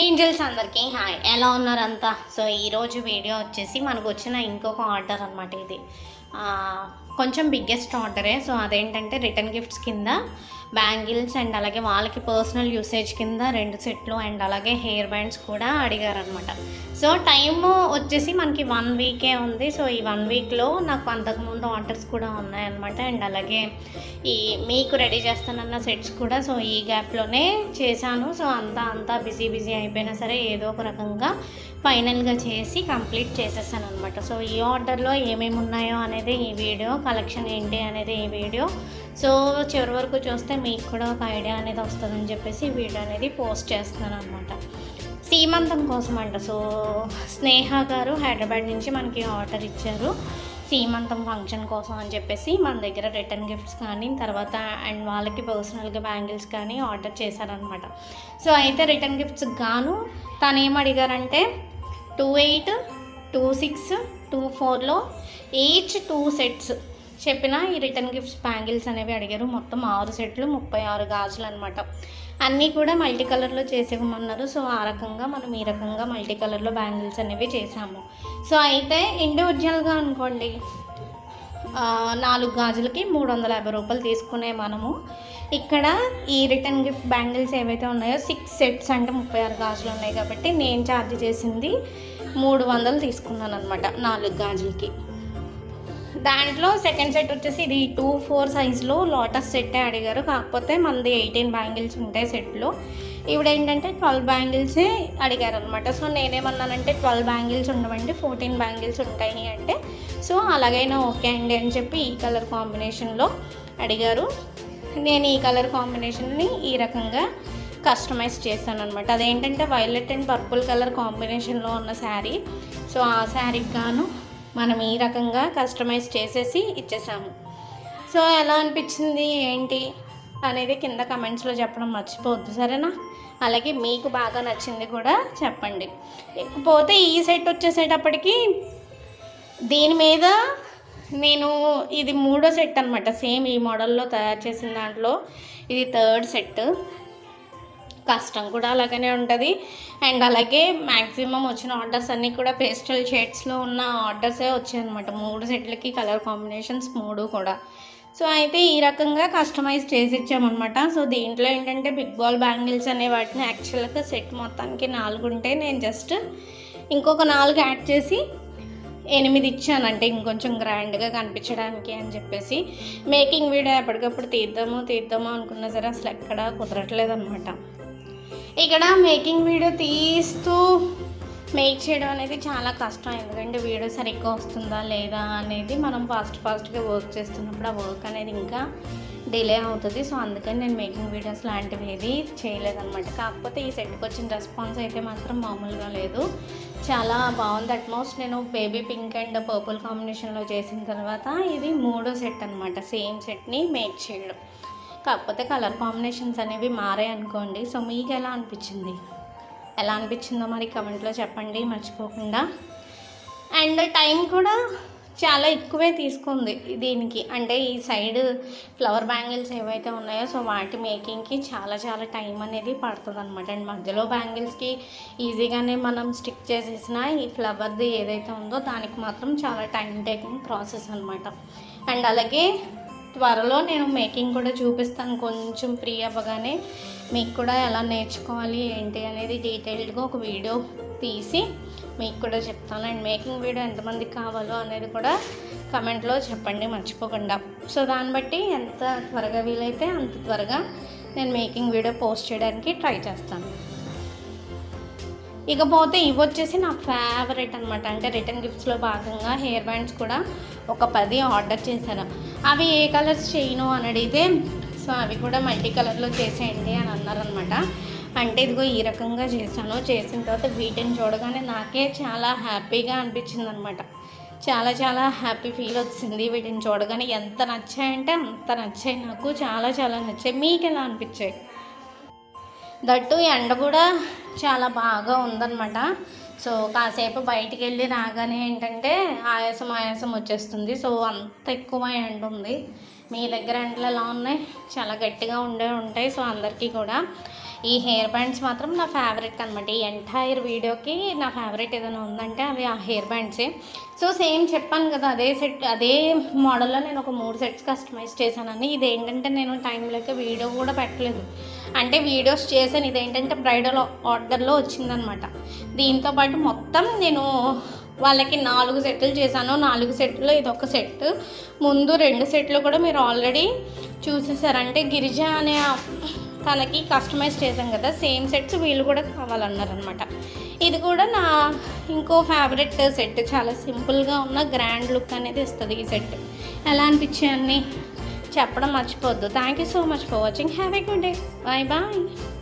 Angels అందరికీ hi. ఎలా ఉన్నారంతా? So ఈరోజు వీడియో వచ్చేసి మనకు వచ్చిన ఇంకొక ఆర్డర్ అనమాట ఇది. కొంచెం బిగ్గెస్ట్ ఆర్డరే సో అదేంటంటే రిటర్న్ గిఫ్ట్స్ కింద బ్యాంగిల్స్ అండ్ అలాగే వాళ్ళకి పర్సనల్ యూసేజ్ కింద రెండు సెట్లు అండ్ అలాగే హెయిర్ బ్యాండ్స్ కూడా అడిగారనమాట సో టైమ్ వచ్చేసి మనకి వన్ వీకే ఉంది. సో ఈ వన్ వీక్లో నాకు అంతకుముందు ఆర్డర్స్ కూడా ఉన్నాయన్నమాట. అండ్ అలాగే ఈ మీకు రెడీ చేస్తానన్న సెట్స్ కూడా సో ఈ గ్యాప్లోనే చేశాను. సో అంతా అంతా బిజీ బిజీ అయిపోయినా సరే ఏదో ఒక రకంగా ఫైనల్గా చేసి కంప్లీట్ చేసేసాను అనమాట సో ఈ ఆర్డర్లో ఏమేమి ఉన్నాయో అనేది ఈ వీడియో కలెక్షన్ ఏంటి అనేది ఈ వీడియో. సో చివరి వరకు చూస్తే మీకు కూడా ఒక ఐడియా అనేది వస్తుందని చెప్పేసి ఈ వీడియో అనేది పోస్ట్ చేస్తున్నాను అనమాట సీమంతం కోసం అంట. సో స్నేహ గారు హైదరాబాద్ నుంచి మనకి ఆర్డర్ ఇచ్చారు. సీమంతం ఫంక్షన్ కోసం అని చెప్పేసి మన దగ్గర రిటర్న్ గిఫ్ట్స్ కానీ తర్వాత అండ్ వాళ్ళకి పర్సనల్గా బ్యాంగిల్స్ కానీ ఆర్డర్ చేశారనమాట సో అయితే రిటర్న్ గిఫ్ట్స్ గాను తను ఏం అడిగారంటే two eight two six two ఫోర్లో ఈచ్ టూ సెట్స్ చెప్పిన ఈ రిటర్న్ గిఫ్ట్స్ బ్యాంగిల్స్ అనేవి అడిగారు. మొత్తం ఆరు సెట్లు ముప్పై ఆరు గాజులు అనమాట అన్నీ కూడా మల్టీ కలర్లో చేసేవమన్నారు సో ఆ రకంగా మనం ఈ రకంగా మల్టీ కలర్లో బ్యాంగిల్స్ అనేవి చేసాము సో అయితే ఇండివిజువల్గా అనుకోండి నాలుగు గాజులకి మూడు వందల యాభై రూపాయలు తీసుకునే మనము ఇక్కడ ఈ రిటర్న్ గిఫ్ట్ బ్యాంగిల్స్ ఏవైతే ఉన్నాయో సిక్స్ సెట్స్ అంటే ముప్పై ఆరు గాజులు ఉన్నాయి కాబట్టి నేను ఛార్జ్ చేసింది మూడు వందలు తీసుకున్నాను అనమాట నాలుగు గాజులకి. దాంట్లో సెకండ్ సెట్ వచ్చేసి ఇది టూ ఫోర్ సైజ్లో లోటస్ సెట్టే అడిగారు. కాకపోతే మనది ఎయిటీన్ బ్యాంగిల్స్ ఉంటాయి సెట్లో ఇప్పుడు ఏంటంటే ట్వెల్వ్ బ్యాంగిల్సే అడిగారు అనమాట సో నేనేమన్నానంటే ట్వెల్వ్ బ్యాంగిల్స్ ఉండవండి ఫోర్టీన్ బ్యాంగిల్స్ ఉంటాయి అంటే. సో అలాగైనా ఓకే అండి అని చెప్పి ఈ కలర్ కాంబినేషన్లో అడిగారు. నేను ఈ కలర్ కాంబినేషన్ని ఈ రకంగా కస్టమైజ్ చేశాను అనమాట అదేంటంటే వైలెట్ అండ్ పర్పుల్ కలర్ కాంబినేషన్లో ఉన్న శారీ సో ఆ శారీకి గాను మనం ఈ రకంగా కస్టమైజ్ చేసేసి ఇచ్చేసాము. సో ఎలా అనిపించింది? ఏంటి? అనేది కింద కమెంట్స్లో చెప్పడం మర్చిపోవద్దు సరేనా? అలాగే మీకు బాగా నచ్చింది కూడా చెప్పండి. లేకపోతే ఈ సెట్ వచ్చేసేటప్పటికి దీని మీద నేను ఇది మూడో సెట్ అనమాట సేమ్ ఈ మోడల్లో తయారు చేసిన దాంట్లో ఇది థర్డ్ సెట్. కష్టం కూడా అలాగనే ఉంటుంది. అండ్ అలాగే మ్యాక్సిమం వచ్చిన ఆర్డర్స్ అన్నీ కూడా పేస్టల్ షేడ్స్లో ఉన్న ఆర్డర్సే వచ్చాయి అనమాట మూడు సెట్లకి కలర్ కాంబినేషన్స్ మూడు కూడా. సో అయితే ఈ రకంగా కస్టమైజ్ చేసి ఇచ్చామన్నమాట. సో దీంట్లో ఏంటంటే బిగ్ బాల్ బ్యాంగిల్స్ అనే వాటిని యాక్చువల్గా సెట్ మొత్తానికి నాలుగు ఉంటే నేను జస్ట్ ఇంకొక నాలుగు యాడ్ చేసి ఎనిమిది ఇచ్చాను అంటే ఇంకొంచెం గ్రాండ్గా కనిపించడానికి అని చెప్పేసి మేకింగ్ వీడియో ఎప్పటికప్పుడు తీద్దాము తీద్దాము అనుకున్నా సరే అసలు ఎక్కడ కుదరట్లేదన్నమాట. ఇక్కడ మేకింగ్ వీడియో తీస్తూ మేక్ చేయడం అనేది చాలా కష్టం. ఎందుకంటే వీడియో సరిగ్గా వస్తుందా లేదా అనేది మనం ఫాస్ట్ ఫాస్ట్గా వర్క్ చేస్తున్నప్పుడు ఆ వర్క్ అనేది ఇంకా డిలే అవుతుంది. సో అందుకని నేను మేకింగ్ వీడియోస్ లాంటివి ఏది చేయలేదన్నమాట. కాకపోతే ఈ సెట్కి వచ్చిన రెస్పాన్స్ అయితే మాత్రం మామూలుగా లేదు. చాలా బాగుంది. అట్మోస్ట్ నేను బేబీ పింక్ అండ్ పర్పుల్ కాంబినేషన్లో చేసిన తర్వాత ఇది మూడో సెట్ అనమాట సేమ్ సెట్ని మేక్ చేయడం. కాకపోతే కలర్ కాంబినేషన్స్ అనేవి మారాయి అనుకోండి. సో మీకు ఎలా అనిపించింది? ఎలా అనిపించిందో మరి కమెంట్లో చెప్పండి. మర్చిపోకుండా. అండ్ టైం కూడా చాలా ఎక్కువే తీసుకుంది దీనికి. అంటే ఈ సైడ్ ఫ్లవర్ బ్యాంగిల్స్ ఏవైతే ఉన్నాయో సో వాటి మేకింగ్కి చాలా చాలా టైం అనేది పడుతుంది అనమాట అండ్ మధ్యలో బ్యాంగిల్స్కి ఈజీగానే మనం స్టిక్ చేసేసిన ఈ ఫ్లవర్ది ఏదైతే ఉందో దానికి మాత్రం చాలా టైం టేకింగ్ ప్రాసెస్ అనమాట అండ్ అలాగే త్వరలో నేను మేకింగ్ కూడా చూపిస్తాను. కొంచెం ఫ్రీ అవ్వగానే మీకు కూడా ఎలా నేర్చుకోవాలి ఏంటి అనేది డీటెయిల్డ్గా ఒక వీడియో తీసి మీకు కూడా చెప్తాను. అండ్ మేకింగ్ వీడియో ఎంతమందికి కావాలో అనేది కూడా కమెంట్లో చెప్పండి మర్చిపోకుండా. సో దాన్ని బట్టి ఎంత త్వరగా వీలైతే అంత త్వరగా నేను మేకింగ్ వీడియో పోస్ట్ చేయడానికి ట్రై చేస్తాను. ఇకపోతే ఇవి వచ్చేసి నా ఫేవరెట్ అనమాట అంటే రిటర్న్ గిఫ్ట్స్లో భాగంగా హెయిర్ బ్యాండ్స్ కూడా ఒక పది ఆర్డర్ చేశాను. అవి ఏ కలర్స్ చేయను అని అడిగితే సో అవి కూడా మల్టీ కలర్లో చేసేయండి అని అన్నారనమాట. అంటే ఇదిగో ఈ రకంగా చేశాను. చేసిన తర్వాత వీటిని చూడగానే నాకే చాలా హ్యాపీగా అనిపించింది అనమాట చాలా చాలా హ్యాపీ ఫీల్ వచ్చింది వీటిని చూడగానే. ఎంత నచ్చాయంటే అంత నచ్చాయి నాకు. చాలా చాలా నచ్చాయి. మీకు ఎలా అనిపించాయి? దట్టు ఎండ కూడా చాలా బాగా ఉందన్నమాట సో కాసేపు బయటికి వెళ్ళి రాగానే ఏంటంటే ఆయాసం ఆయాసం వచ్చేస్తుంది. సో అంత ఎక్కువ ఎండ ఉంది మీ దగ్గర ఎండలు ఎలా ఉన్నాయి? చాలా గట్టిగా ఉండే ఉంటాయి సో అందరికీ కూడా. ఈ హెయిర్ బ్యాండ్స్ మాత్రం నా ఫేవరెట్ అనమాట ఈ ఎంటైర్ వీడియోకి నా ఫేవరెట్ ఏదైనా ఉందంటే అవి ఆ హెయిర్ బ్యాండ్సే. సో సేమ్ చెప్పాను కదా అదే సెట్ అదే మోడల్లో నేను ఒక మూడు సెట్స్ కస్టమైజ్ చేశానని. ఇది ఏంటంటే నేను టైం లేక వీడియో కూడా పెట్టలేదు. అంటే వీడియోస్ చేశాను. ఇదేంటంటే బ్రైడల్ ఆర్డర్లో వచ్చిందనమాట దీంతో పాటు మొత్తం నేను వాళ్ళకి నాలుగు సెట్లు చేశాను. నాలుగు సెట్లు ఇది ఒక సెట్. ముందు రెండు సెట్లు కూడా మీరు ఆల్రెడీ చూసేసారంటే గిరిజ అనే తనకి కస్టమైజ్ చేశాం కదా సేమ్ సెట్స్ వీళ్ళు కూడా కావాలన్నారనమాట ఇది కూడా నా ఇంకో ఫేవరెట్ సెట్ చాలా సింపుల్గా ఉన్న గ్రాండ్ లుక్ అనేది ఇస్తుంది ఈ సెట్ ఎలా అనిపించాయని చెప్పడం మర్చిపోవద్దు. Thank you so much for watching have a good day bye bye